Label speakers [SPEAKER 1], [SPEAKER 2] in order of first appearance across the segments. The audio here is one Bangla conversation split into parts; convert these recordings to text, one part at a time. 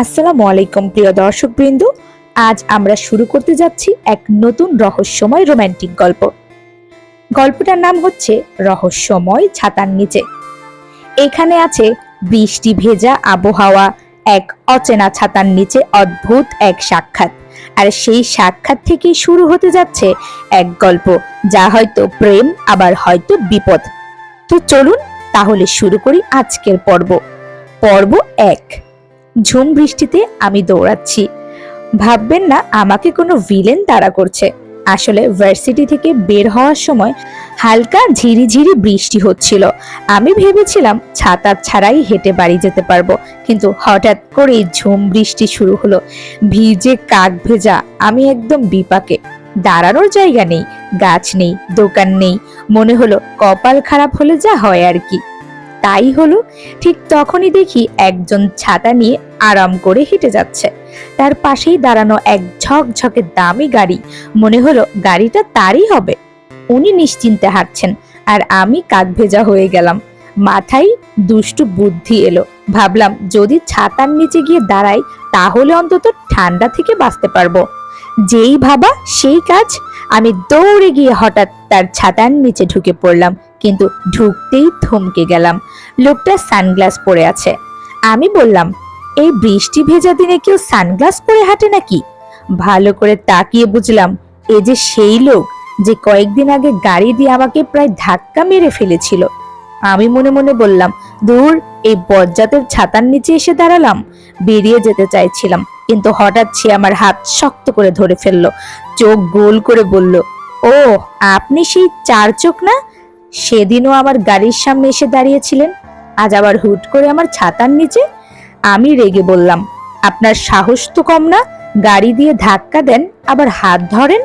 [SPEAKER 1] আসসালামু আলাইকুম, প্রিয় দর্শকবৃন্দ। আজ আমরা শুরু করতে যাচ্ছি এক নতুন রহস্যময় রোমান্টিক গল্প। গল্পটার নাম হচ্ছে রহস্যময় ছাতার নিচে। এখানে আছে বৃষ্টি ভেজা আবহাওয়া, এক অচেনা ছাতার নিচে অদ্ভুত এক সাক্ষাৎ। আর সেই সাক্ষাৎ থেকেই শুরু হতে যাচ্ছে এক গল্প, যা হয়তো প্রেম, আবার হয়তো বিপদ। তো চলুন তাহলে শুরু করি আজকের পর্ব। পর্ব এক। ঝুম বৃষ্টিতে আমি দৌড়াচ্ছি। ভাববেন না, আমাকে কোনো ভিলেন তাড়া করছে। আসলে ভার্সিটি থেকে বের হওয়ার সময় হালকা ঝিরিঝিরি বৃষ্টি হচ্ছিল। আমি ভেবেছিলাম, ছাতা ছাড়াই হেঁটে বাড়ি যেতে পারব। কিন্তু হঠাৎ করে ঝুম বৃষ্টি শুরু হলো। ভিজে কাক ভেজা, আমি একদম বিপাকে। দাঁড়ানোর জায়গা নেই, গাছ নেই, দোকান নেই। মনে হলো, কপাল খারাপ হলে যা হয় আর কি। তাই হলো ঠিক তখনই দেখি একজন ছাতা নিয়ে আরাম করে হেঁটে যাচ্ছে। তার পাশেই দাঁড়ানো এক ঝকঝকে দামি গাড়ি। মনে হলো গাড়িটা তারই হবে। উনি নিশ্চিন্তে হাঁটছেন আর আমি কাক ভেজা হয়ে গেলাম। মাথায় দুষ্টু বুদ্ধি এলো। ভাবলাম যদি ছাতার নিচে গিয়ে দাঁড়াই তাহলে অন্তত ঠান্ডা থেকে বাঁচতে পারব। যেই ভাবা সেই কাজ। আমি দৌড়ে গিয়ে হঠাৎ তার ছাতার নিচে ঢুকে পড়লাম। কিন্তু ঢুকতেই থমকে গেলাম। লোকটা সানগ্লাস পরে আছে। আমি বললাম, এই বৃষ্টি ভেজা দিনে কেউ সানগ্লাস পরে হাঁটে নাকি? ভালো করে তাকিয়ে বুঝলাম, এ যে সেই লোক যে কয়েকদিন আগে গাড়ি দিয়ে আমাকে প্রায় ধাক্কা মেরে ফেলেছিল। আমি মনে মনে বললাম, দূর, এই বজ্জাতের ছাতার নিচে এসে দাঁড়ালাম। বেরিয়ে যেতে চাইছিলাম, কিন্তু হঠাৎ সে আমার হাত শক্ত করে ধরে ফেলল। চোখ গোল করে বলল ও আপনি সেই চার চোখ না সেদিনও আমার গাড়ির সামনে এসে দাঁড়িয়েছিলেন। আজ আবার হুট করে আমার ছাতার নিচে আমি রেগে বললাম, আপনার সাহস তো কম না, গাড়ি দিয়ে ধাক্কা দেন, আবার হাত ধরেন?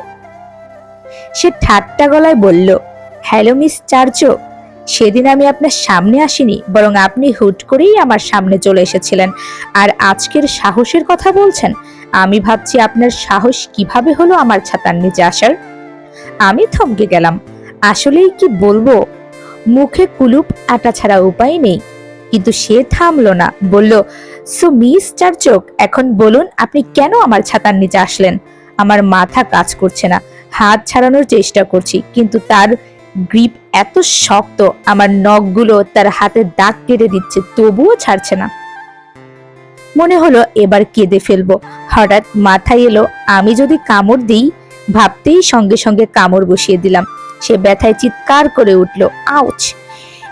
[SPEAKER 1] সে ঠাট্টা গলায় বলল, হ্যালো, মিস চারচো, সেদিন আমি আপনার সামনে আসিনি, বরং আপনি হুট করেই আমার সামনে চলে এসেছিলেন। আর আজকের সাহসের কথা বলছেন, আমি ভাবছি আপনার সাহস কীভাবে হলো আমার ছাতার নিচে আসার? আমি থমকে গেলাম। আসলেই কি বলব? মুখে কুলুপ আটা ছাড়া উপায় নেই। কিন্তু সে থামলো না, বলল, সো, মিস চারচোক এখন বলুন আপনি কেন আমার ছাতার নিচে আসলেন? আমার মাথা কাজ করছে না, হাত ছাড়ানোর চেষ্টা করছি, কিন্তু তার গ্রিপ এত শক্ত, আমার নখগুলো তার হাতে দাগ কেটে দিচ্ছে, তবুও ছাড়ছে না। মনে হলো এবার কেঁদে ফেলব। হঠাৎ মাথায় এলো, আমি যদি কামড় দিই, ভাবতেই সঙ্গে সঙ্গে কামড় বসিয়ে দিলাম। সে ব্যথায় চিৎকার করে উঠল, আউচ!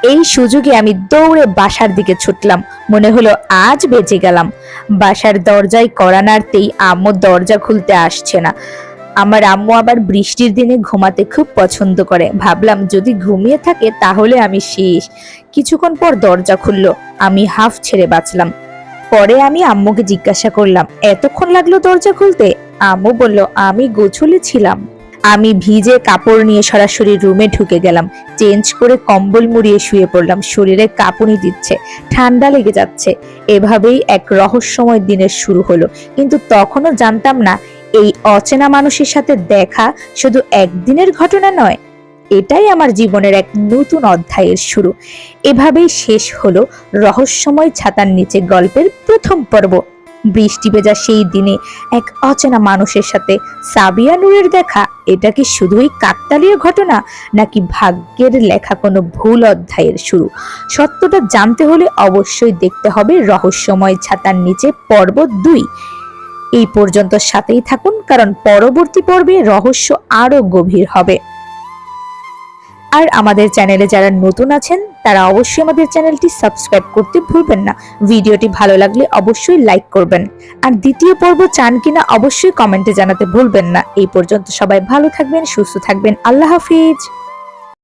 [SPEAKER 1] এই সুযোগে আমি দৌড়ে বাসার দিকে ছুটলাম। মনে হলো আজ বেঁচে গেলাম। বাসার দরজায় কড়া নাড়তেই আম্মু দরজা খুলতে আসছে না। আমার আম্মু আবার বৃষ্টির দিনে ঘুমাতে খুব পছন্দ করে। ভাবলাম যদি ঘুমিয়ে থাকে তাহলে আমি শেষ। কিছুক্ষণ পর দরজা খুললো। আমি হাফ ছেড়ে বাঁচলাম। পরে আমি আম্মুকে জিজ্ঞাসা করলাম, এতক্ষণ লাগল দরজা খুলতে? আম্মু বলল, আমি গোছলে ছিলাম। আমি ভিজে কাপড় নিয়ে সরাসরি রুমে ঢুকে গেলাম। চেঞ্জ করে কম্বল মুড়িয়ে শুয়ে পড়লাম। শরীরে কাঁপুনি দিচ্ছে। ঠান্ডা লেগে যাচ্ছে। এভাবেই এক রহস্যময় দিনের শুরু হলো। কিন্তু তখনও জানতাম না, এই অচেনা মানুষের সাথে দেখা শুধু একদিনের ঘটনা নয়, এটাই আমার জীবনের এক নতুন অধ্যায়ের শুরু। এভাবেই শেষ হলো রহস্যময় ছাতার নিচে গল্পের প্রথম পর্ব। বৃষ্টি ভেজা সেই দিনে এক অচেনা মানুষের সাথে সাবিয়া নূরের দেখা, এটা কি শুধুই কাকতালীয় ঘটনা, নাকি ভাগ্যের লেখা কোনো ভুল অধ্যায়ের শুরু? সত্যটা জানতে হলে অবশ্যই দেখতে হবে রহস্যময় ছাতার নিচে পর্ব দুই। এই পর্যন্ত সাথেই থাকুন, কারণ পরবর্তী পর্বে রহস্য আরও গভীর হবে। আর আমাদের চ্যানেলে যারা নতুন আছেন, তারা অবশ্যই আমাদের চ্যানেলটি সাবস্ক্রাইব করতে ভুলবেন না। ভিডিওটি ভালো লাগলে অবশ্যই লাইক করবেন। আর দ্বিতীয় পর্ব চান কিনা অবশ্যই কমেন্টে জানাতে ভুলবেন না। এই পর্যন্ত সবাই ভালো থাকবেন, সুস্থ থাকবেন। আল্লাহ হাফিজ।